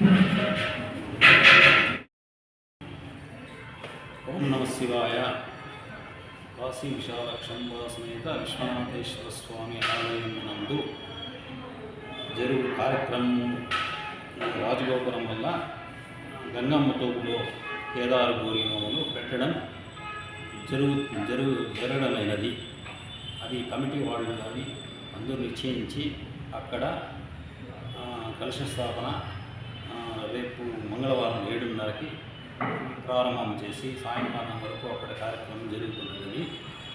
ఓం నమ శివాయ. కాశీ విశాలక్షంబ సమేత విశ్వనాథేశ్వర స్వామి ఆలయం నందు జరుగు కార్యక్రమం రాజగోపురం వల్ల గంగమ్మ తోపులో కేదారు గోరి పెట్టడం జరుగు జరుగు జరగడమైనది. అది కమిటీ వాళ్ళు కానీ అందరూ నిశ్చయించి అక్కడ కలుష స్థాపన రేపు మంగళవారం ఏడున్నరకి ప్రారంభం చేసి సాయంకాలం వరకు అక్కడ కార్యక్రమం జరుగుతున్నదని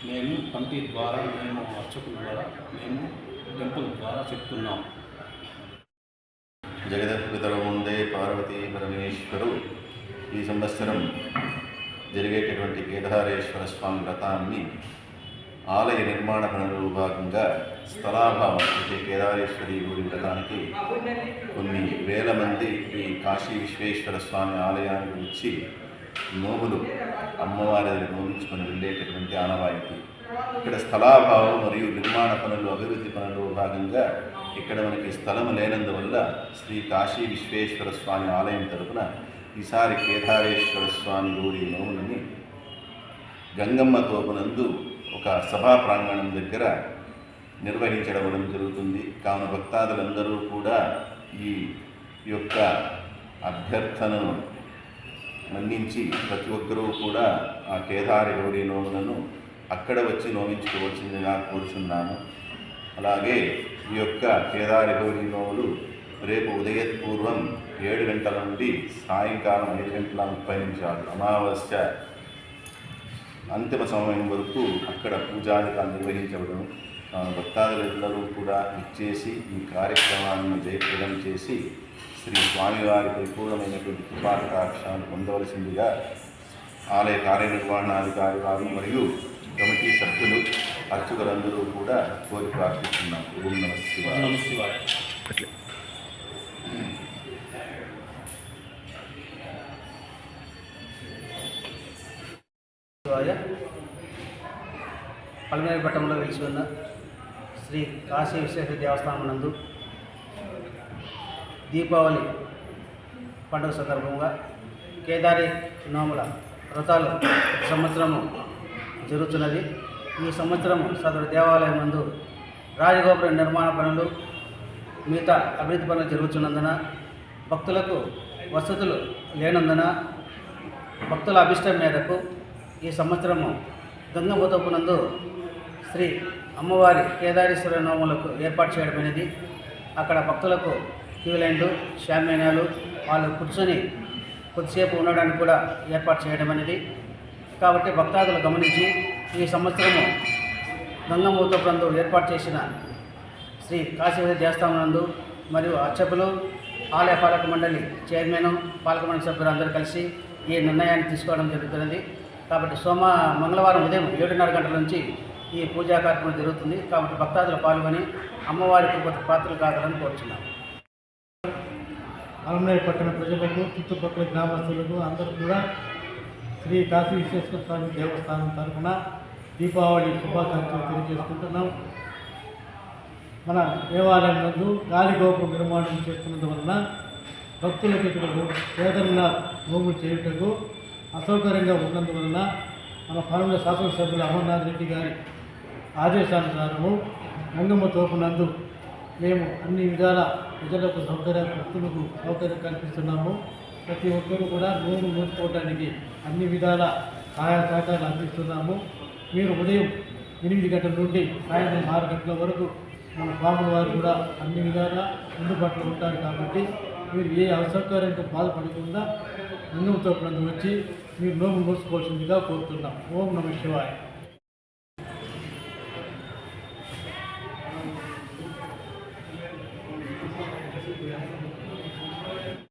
మేము కమిటీ ద్వారా మేము అర్చకుల ద్వారా మేము టెంపుల్ ద్వారా చెప్తున్నాం. జగదత్పితరం ముందే పార్వతీ పరమేశ్వరు. ఈ సంవత్సరం జరిగేటటువంటి కేదారేశ్వర స్వామి వ్రతాన్ని ఆలయ నిర్మాణ పనులలో భాగంగా స్థలాభావం అంటే కేదారేశ్వరి గుడి వ్రతానికి కొన్ని వేల మంది ఈ కాశీ విశ్వేశ్వర స్వామి ఆలయానికి వచ్చి నోములు అమ్మవారి దగ్గర నోమించుకొని వెళ్ళేటటువంటి ఆనవాయితీ. ఇక్కడ స్థలాభావం మరియు నిర్మాణ పనులు అభివృద్ధి పనులు భాగంగా ఇక్కడ మనకి స్థలం లేనందువల్ల శ్రీ కాశీ విశ్వేశ్వర స్వామి ఆలయం తరపున ఈసారి కేదారేశ్వర స్వామి ఊరి నోములని గంగమ్మ తోపునందు ఒక సభా ప్రాంగణం దగ్గర నిర్వహించడం జరుగుతుంది. కావున భక్తాదులందరూ కూడా ఈ యొక్క అభ్యర్థనను మన్నించి ప్రతి ఒక్కరూ కూడా ఆ కేదారి గౌరీ నోములను అక్కడ వచ్చి నోవించుకోవాల్సిందిగా కోరుచున్నాము. అలాగే ఈ యొక్క కేదారి గౌరీ నోములు రేపు ఉదయపూర్వం ఏడు గంటల నుండి సాయంకాలం ఐదు గంటల ముప్పై నిమిషాలు అమావాస్య అంతిమ సమయం వరకు అక్కడ పూజాదిగా నిర్వహించబడడం భక్తాదులందరూ కూడా ఇచ్చేసి ఈ కార్యక్రమాన్ని జయప్రదం చేసి శ్రీ స్వామివారి పరిపూర్ణమైనటువంటి కృపాకటాక్షాన్ని పొందవలసిందిగా ఆలయ కార్యనిర్వహణాధికారి వారు మరియు కమిటీ సభ్యులు అర్చకులందరూ కూడా కోరి ప్రార్థిస్తున్నాం. ఓం నమ శివాయ. శివాయ శివాయ పట్టణంలో వెలిసి ఉన్న శ్రీ కాశీ విశ్వేశ్వర దేవస్థానం నందు దీపావళి పండుగ సందర్భంగా కేదారి నోముల వ్రతాలు సంవత్సరము జరుగుతున్నది ఈ సంవత్సరం సదరు దేవాలయం నందు రాజగోపుర నిర్మాణ పనులు మిగతా అభివృద్ధి పనులు జరుగుతున్నందున భక్తులకు వసతులు లేనందున భక్తుల అభిష్టం మేరకు ఈ సంవత్సరము గంగమ్మతోపునందు శ్రీ అమ్మవారి కేదారేశ్వర నోములకు ఏర్పాటు చేయడమైనది. అక్కడ భక్తులకు క్యూలైన్లు లైన్లు వాళ్ళు కూర్చొని కొద్దిసేపు ఉండడానికి కూడా ఏర్పాటు చేయడం అనేది కాబట్టి భక్తాదులు గమనించి ఈ సంవత్సరము గంగమూతపునందు ఏర్పాటు చేసిన శ్రీ కాశీవతి దేవస్థానందు నందు మరియు అర్చకులు ఆలయ పాలక మండలి చైర్మన్ పాలక మండలి సభ్యులు అందరూ కలిసి ఈ నిర్ణయాన్ని తీసుకోవడం జరుగుతున్నది. కాబట్టి సోమ మంగళవారం ఉదయం ఏడున్నర గంటల నుంచి ఈ పూజా కార్యక్రమం జరుగుతుంది. కాబట్టి భక్తాదులు పాల్గొని అమ్మవారి కృపకు పాత్రలు కాగలని కోరుచున్నాం. అలమనాయ పట్టణ ప్రజలకు చుట్టుపక్కల గ్రామస్తులకు అందరూ కూడా శ్రీ కాశీ విశ్వేశ్వర స్వామి దేవస్థానం తరఫున దీపావళి శుభాకాంక్షలు తెలియజేసుకుంటున్నాం. మన దేవాలయం నందు గాలిగోపురం నిర్మాణం చేస్తున్నందువలన భక్తులకు ఇక్కడ వేదన నోములు చేయుటకు అసౌకర్యంగా ఉన్నందువలన మన పాలన శాసనసభ్యులు అమర్నాథ్ రెడ్డి గారి ఆదేశానుసారము రంగమ్మ తోపునందు మేము అన్ని విధాల ప్రజలకు సౌకర్య భక్తులకు సౌకర్యం కల్పిస్తున్నాము. ప్రతి ఒక్కరూ కూడా నూరు నూరుకోవడానికి అన్ని విధాల సహాయ సహకారాలు అందిస్తున్నాము. మీరు ఉదయం ఎనిమిది గంటల నుండి సాయంత్రం ఆరు గంటల వరకు మన బాబు వారు కూడా అన్ని విధాలా అందుబాటులో ఉంటారు కాబట్టి మీరు ఏ అసౌకర్యంతో బాధపడకుండా అన్నం చూపడం వచ్చి మీరు నోము మూసుకోవాల్సిందిగా కోరుతున్నాం ఓం నమ శివాయ